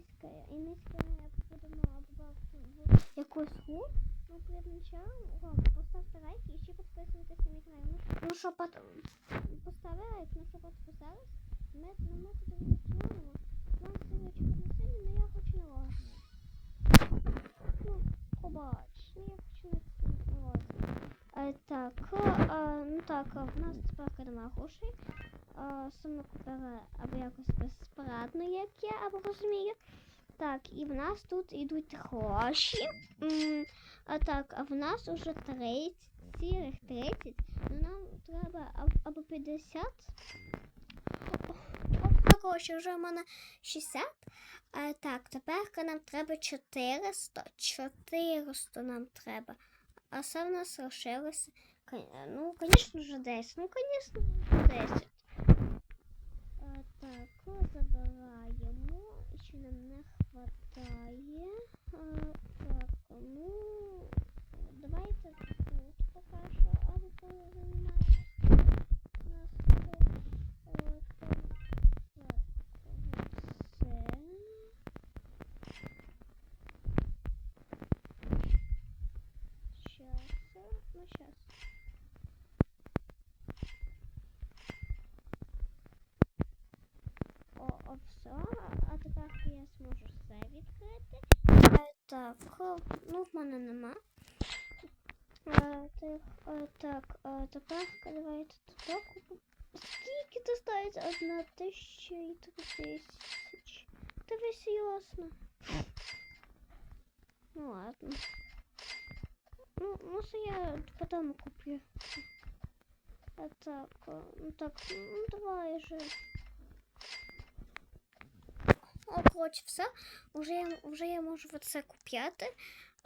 низьке. І низьке я подумала в якусь гру. Ну, перед началом, поставте лайк і ще підписуйтесь на мій канал. Ну, що- ну потім поставили лайк, ну що підписались. Ми, ну, ми туди починаємо. Нам сьогодні не сильно, але я хочу на лагері. Ну, побач, ну я хочу на лагері. Е, так, е, ну так, е, в нас тепер нема грошей. Е, Саме купили або якось безпорадно, як я або розумію. Так, і в нас тут йдуть гроші. А так, а в нас уже 30, цілих 30. Ну нам треба або 50. О, Коротше, вже в мене 60. А, так, тепер нам треба 400. 400 нам треба. А все в нас лишилося. Ну, звісно ж, 10. Ну, звісно, 10. Так, о, забираємо. що нам не. А, так, ну, все. А тепер я зможу все відкрити. Е, так, о, ну в мене нема. Е, так, е, так, е, тепер давайте туди купимо. Скільки достається? Одна тисяча і три тисячі. Та ви серйозно. Ну ладно. Ну, ну це я потім куплю. А так, о, ну так, ну давай же. О, коротше, все. Уже, я- вже я можу це купляти.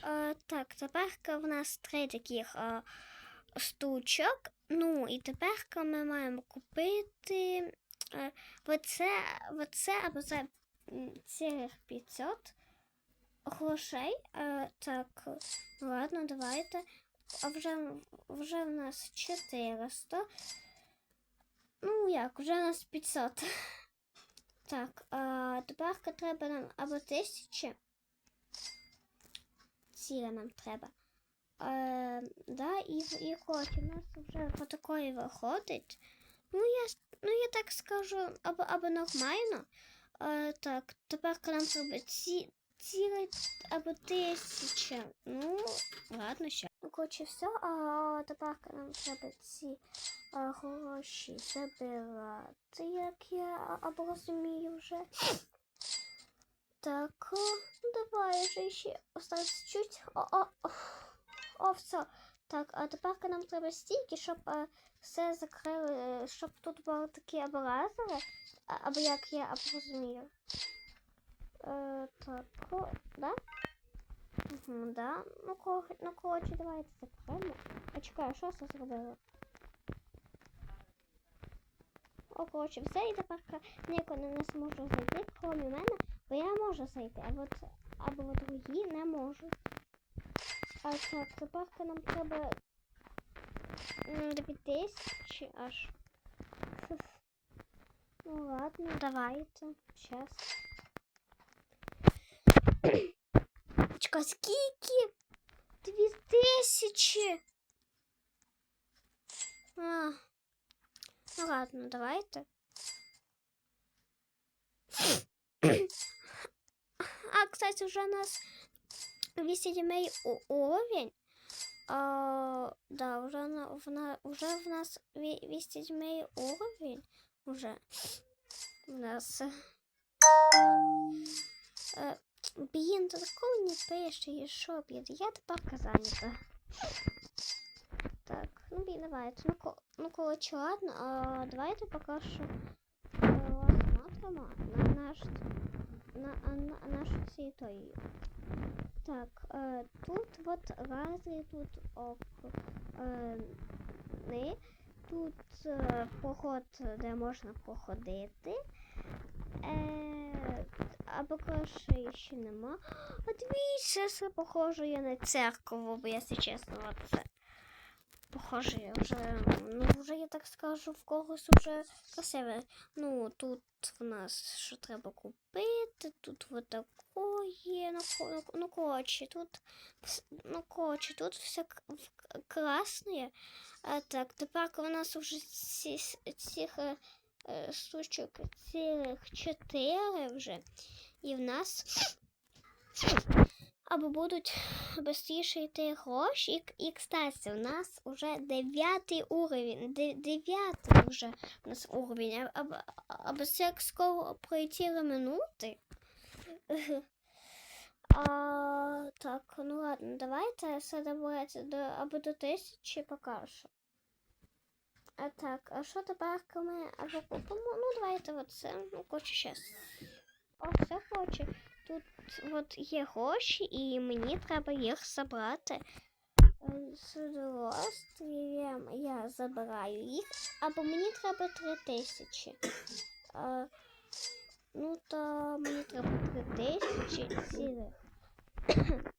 Е, так, тепер в нас три таких е, штучок. Ну, і тепер ми маємо купити оце, оце або це цілих 500 грошей. Е, так, ладно, давайте. А вже, вже в нас 400. Ну як, вже в нас 500. Так, а тепер треба нам або тисячі. Ціла нам треба. Е, да, і, і хоч у нас вже по такої виходить. Ну, я, ну, я так скажу, або, або нормально. Е, так, тепер нам треба ці, цілий або тисяча. Ну, ладно, ще. Коротше, все. А тепер нам треба ці а, гроші забирати, як я а- або розумію вже. Так, ну давай вже ще осталось чуть. О, о, все. Так, а тепер нам треба стільки, щоб е, все закрили, щоб тут були такі або лазери, а- або як я або розумію. Е, так, о, да? Угу, да. Ну, кор... ну, коротше, давайте закриємо. А чекай, що це зробило? О, коротше, все, і тепер ніхто не зможе зайти, крім мене, бо я можу зайти, а от або другі не можуть. А так, тепер нам треба м, дві аж. Ну ладно, давайте. Щас. Чекай, скільки? Дві тисячі. А. Ну ладно, давайте. А, кстати, уже у нас 207 у- уровень. А, да, уже, на, в, на, уже в нас 207 уровень. Уже у нас. Е, Блін, то такого не пише, що, блін, я тепер зайнята. Так, ну блін, давайте. Ну, ко- ну коротше, ладно, а, давайте поки що е, посмотримо на наш на, а, на нашу територію. Так, е, тут от рази, тут ок, е, не, тут е, поход, де можна походити. Е, або краще ще нема. А дивіться, це похоже я на церкву, бо якщо чесно, оце. похоже, я вже, ну, вже я так скажу, в когось вже красиве. Ну, тут в нас що треба купити, тут вот такое, ну, ну, коротше, тут, ну, коротше, тут все красне. А так, тепер у нас вже ці, цих е, е, штучок цілих чотири вже. І в нас або будуть швидше йти гроші. І, кстати, у нас вже дев'ятий уровень. де- Дев'ятий вже у нас уровень. Або, як скоро пройти минути. А, так, ну ладно, давайте все добереться до або до тисячі покажу. А так, а що тепер ми або купимо? Ну, давайте оце. Ну, коротше, щас. О, все хоче. Тут от є гроші, і мені треба їх забрати. Е, З дорослим я забираю їх, або мені треба три тисячі. Ну, то мені треба три тисячі цілих.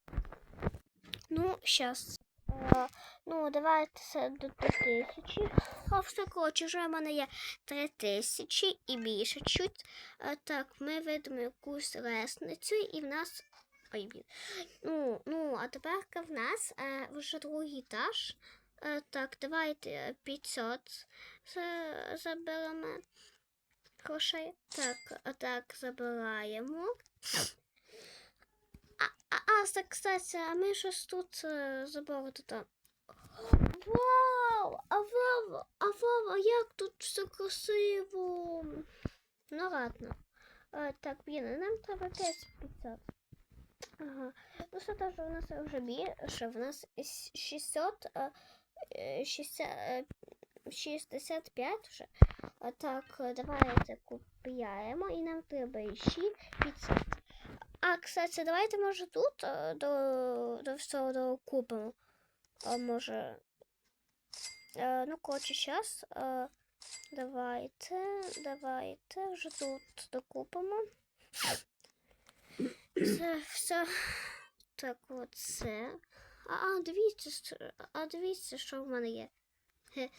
ну, щас. Е, ну, давайте до три тисячі. А все, коротше, вже в мене є три тисячі і більше чуть. А, так, ми ведемо якусь лесницю, і в нас. Ой. Ну, ну, а тепер в нас е, вже другий етаж. Е, так, давайте е, 500 за- заберемо грошей. Так, так забираємо. А, а, кстати, а ми щось тут е, забули тут. Вау! А вау! А вау! А як тут все красиво! Ну ладно. Е, так, блін, нам треба 500. Ага. Ну що теж у нас вже більше, в нас с- 600, е, е, 60, е, 65 вже. А так, давайте купуємо і нам треба ще 500. А, кстати, давайте, може, тут е, до, до всього докупимо. А може. Е, ну, коротше, зараз. Е, давайте, давайте вже тут докупимо. Це все. Так, оце. А, а дивіться, а дивіться, що в мене є. Е,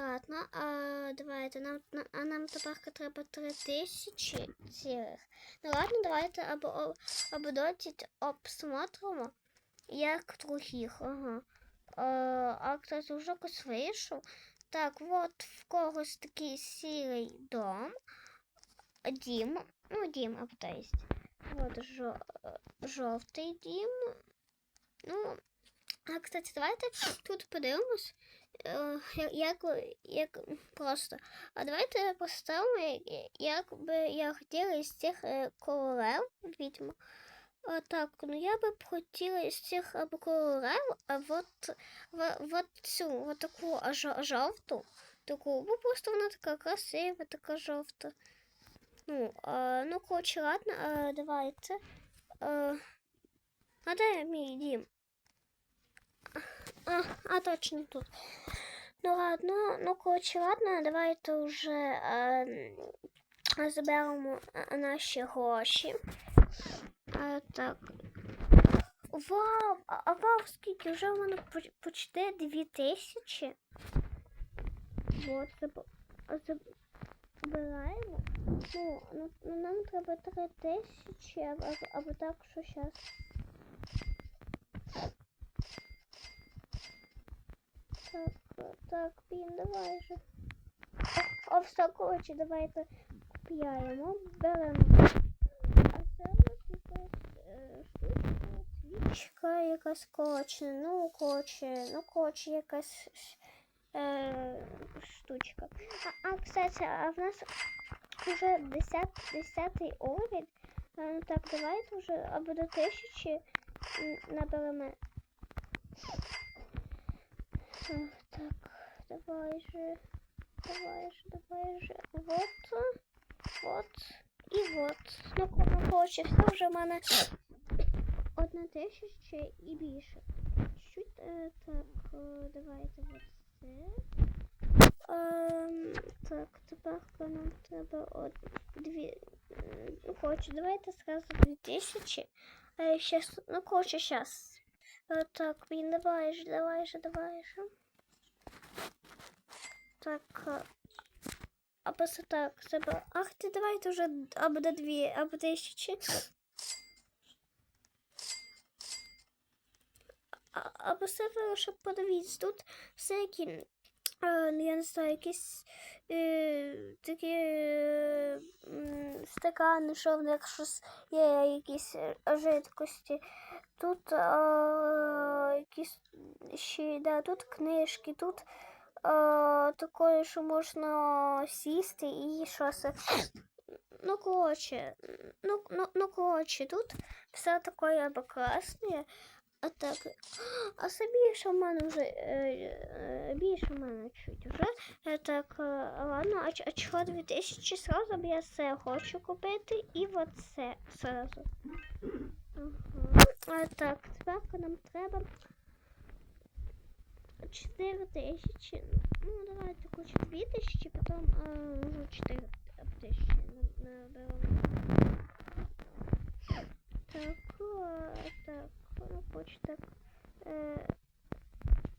ладно, а давайте нам, на- а нам тепер треба три тисячі цілих. Ну ладно, давайте або, або досить обсмотримо, як других. Ага. Е, а хтось вже якось вийшов. Так, от в когось такий сірий дом. Дім. Ну, дім, а то есть. Вот жо, жовтий дім. Ну, а кстати, давайте тут подивимось, як, як, як просто. А давайте поставимо, як, би я хотіла із цих е, королев відьма. А, так, ну я би хотіла із цих або королев, вот, вот цю, вот таку жовту. Таку, бо просто вона така красива, така жовта. Ну, а, ну, коротше, ладно, а, давайте. А, а де мій дім? А, а точно тут. Ну ладно, ну коротше, ладно, давайте вже а, м, заберемо наші гроші. А, так. Вау! А, вау, скільки вже в мене почти дві тисячі. Вот, заб... забираємо. Ну, ну, ну нам треба три тисячі, або так, що зараз. Так, так, давай же. О, о, все, коротше, давайте купляємо, беремо. А це у нас якась штучка, свічка якась коротше, ну, коротше, ну, коротше, якась е, штучка. А, а, кстати, а в нас уже 10, 10 уровень. А, ну так, давайте вже або до тисячі наберемо. Ах, так, давай же, давай же, давай же. Вот, вот і вот. Ну, ко- ну коротше, все вже в мене одна тисяча і більше. Чуть, е, так, е, давайте вот це. Ем, так, тепер нам треба от дві. м, Ну, коротше, давайте зразу дві тисячі. Е, щас, ну, коротше, щас. Так, блін, давай же, давай же, давай же. так. е, Або це так, себе. Ах, ти давайте вже або до дві, або тисячі. А- Або себе, щоб подивіться, тут всякі, е, ну, я не знаю, якісь е, такі е, стакани, що в них щось є якісь е, жидкості. Тут е, якісь ще, да, тут книжки, тут е, такое, що можна сісти і щось. Ну, коротше, ну, ну, ну, коротше, тут все таке або а так. А це більше в мене вже е, е, більше в мене чуть вже. Е, Так, е, ладно, а, а чого 2000 сразу б я це хочу купити і оце сразу. Ага. А так, тепер нам треба 4 тисячі. Ну, давайте хоч 2 тисячі, потім е, може 4 тисячі на- наберемо. Так, е, так, ну хоч так. Е,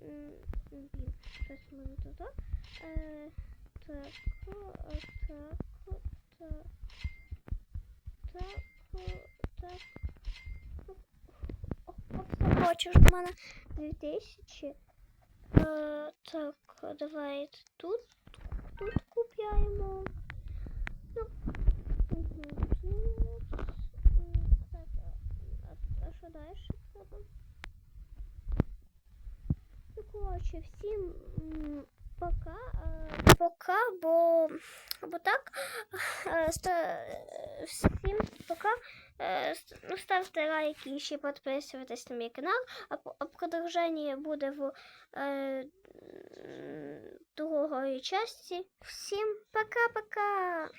м, блін, щось у мене туди. Е, так, о, все, хочеш в мене 2000. Е, так, давайте тут, тут купляємо. Ну, мгм, тут, м, так, а, а що далі треба? Ну, коротше, всім м, пока. е, Пока, бо, бо так. е, ста- е, Всім пока. Е, Ну, ставте лайки і ще підписуйтесь на мій канал. А, продовження буде в е, другої часті. Всім пока-пока!